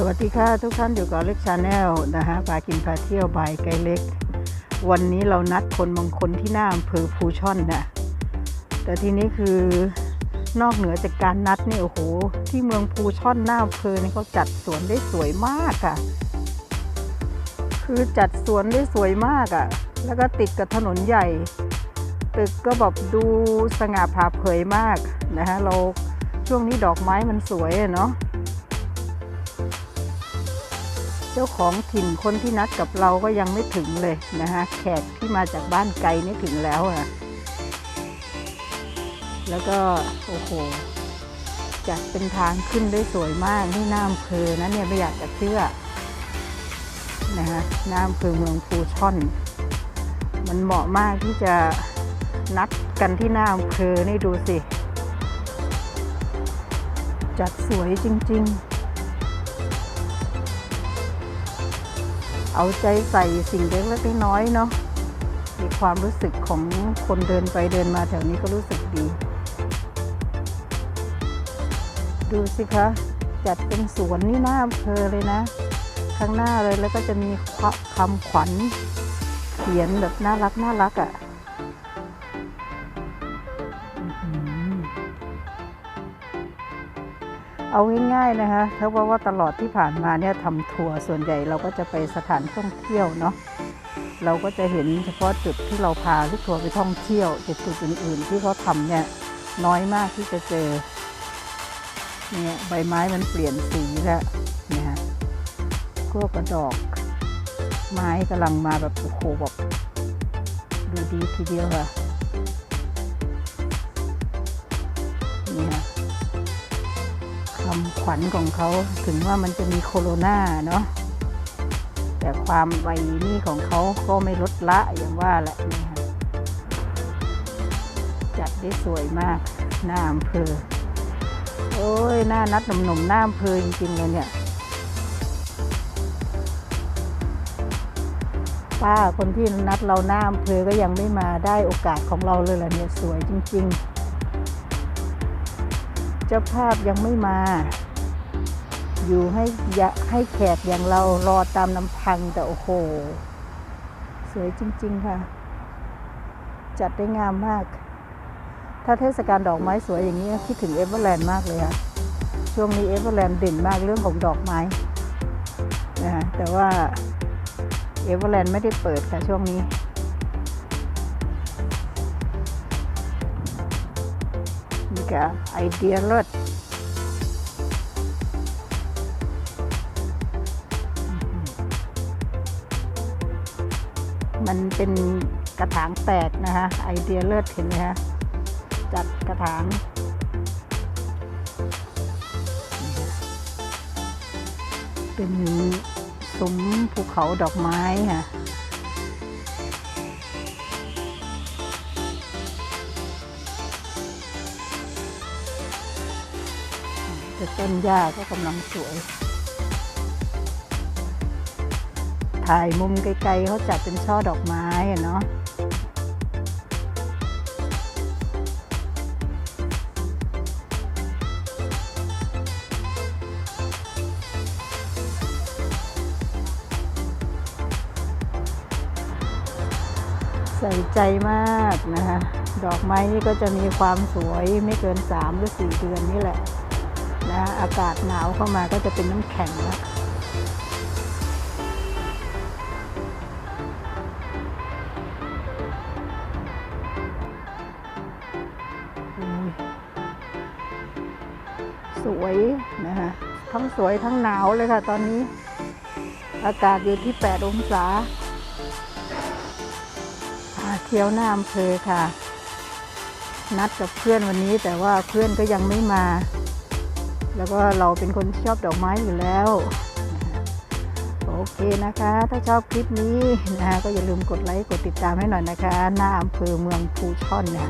สวัสดีค่ะทุกท่านอยู่กับเล็กชาแนลนะฮะพากินพาเที่ยวบายไกลเล็ก วันนี้เรานัดคนบางคนที่หน้าอำเภอภูช่อนนะแต่ทีนี้คือนอกเหนือจากการนัดนี่โอ้โหที่เมืองภูช่อนหน้าอำเภอเนี่ยเขาจัดสวนได้สวยมากอะ่ะ คือจัดสวนได้สวยมากอะ่ะ แล้วก็ติดกับถนนใหญ่ ตึกก็แบบดูสง่าผ่าเผยมากนะฮะเราช่วงนี้ดอกไม้มันสวยเนาะ เจ้าของถิ่นคนที่นัดกับเราก็ยังไม่ถึงเลยนะฮะแขกที่มาจากบ้านไกลนี่ถึงแล้วอะแล้วก็โอ้โหจัดเป็นทางขึ้นได้สวยมากที่น้ำเภอนะเนี่ยไม่อยากจะเชื่อนะฮะน้ำเภอเมืองภูช่อน มันเหมาะมากที่จะนัดกันที่น้ำเภอนี่ดูสิ จัดสวยจริง ๆ เอาใจใส่สิ่งเล็กเล็กน้อยเนาะมีความรู้สึกของคนเดินไปเดินมาแถวนี้ก็รู้สึกดี ดูสิคะ จัดเป็นสวนนี่หน้าอำเภอเลยนะ ข้างหน้าเลยแล้วก็จะมีคำขวัญเขียนแบบน่ารักน่ารักอะ่ะ เอาง่ายๆนะคะเพราะว่าตลอดที่ผ่านมาเนี่ยทำทัวร์ส่วนใหญ่เราก็จะไปสถานท่องเที่ยวเนาะเราก็จะเห็นเฉพาะจุดที่เราพาลูกทัวร์ไปท่องเที่ยวจุดจุดอื่น ๆ ที่เขาทำเนี่ยน้อยมากที่จะเจอเนี่ยใบไม้มันเปลี่ยนสีแล้วเนี่ยฮะก็กระดอก ไม้กำลังมาแบบโอ้โหแบบดูดีทีเดียวค่ะนี่ค่ะ คำขวัญของเขาถึงว่ามันจะมีโคโรนาเนาะแต่ความไวนี่ของเขาก็ไม่ลดละอย่างว่าแหละนี่ค่ะจัดได้สวยมากหน้าอำเภอ โอ้ยหน้านัดหนุ่มๆหน้าอำเภอจริงๆเลยเนี่ย ป้าคนที่นัดเราหน้าอำเภอก็ยังไม่มาได้โอกาสของเราเลยล่ะเนี่ยสวยจริง ๆ เจ้าภาพยังไม่มา อยู่ให้ยให้แขกอย่างเรารอตามลำพังแต่โอ้โห สวยจริง ๆ ค่ะ จัดได้งามมาก ถ้าเทศกาลดอกไม้สวยอย่างนี้คิดถึงเอเวอร์แลนด์มากเลยค่ะช่วงนี้เอเวอร์แลนด์เด่นมากเรื่องของดอกไม้นะคะแต่ว่าเอเวอร์แลนด์ไม่ได้เปิดค่ะช่วงนี้ ก็ไอเดียเลิศมันเป็นกระถางแตกนะคะไอเดียเลิศเห็นไหมคะจัดกระถางเป็นซุ้มภูเขาดอกไม้ค่ะ แต่ต้นหญ้าก็กำลังสวย ถ่ายมุมไกลๆเขาจัดเป็นช่อดอกไม้อะเนาะใส่ใจมากนะคะ ดอกไม้นี่ก็จะมีความสวยไม่เกิน 3 หรือ 4 เดือนนี่แหละ นะอากาศหนาวเข้ามาก็จะเป็นน้ำแข็งแล้วสวยนะคะทั้งสวยทั้งหนาวเลยค่ะตอนนี้ อากาศอยู่ที่ 8 องศาพาเที่ยวหน้าอำเภอค่ะ นัดกับเพื่อนวันนี้แต่ว่าเพื่อนก็ยังไม่มา แล้วก็เราเป็นคนชอบดอกไม้อยู่แล้ว โอเคนะคะ ถ้าชอบคลิปนี้นะคะก็อย่าลืมกดไลค์ กดติดตามให้หน่อยนะคะ หน้าอำเภอเมืองภูช่อนเนี่ย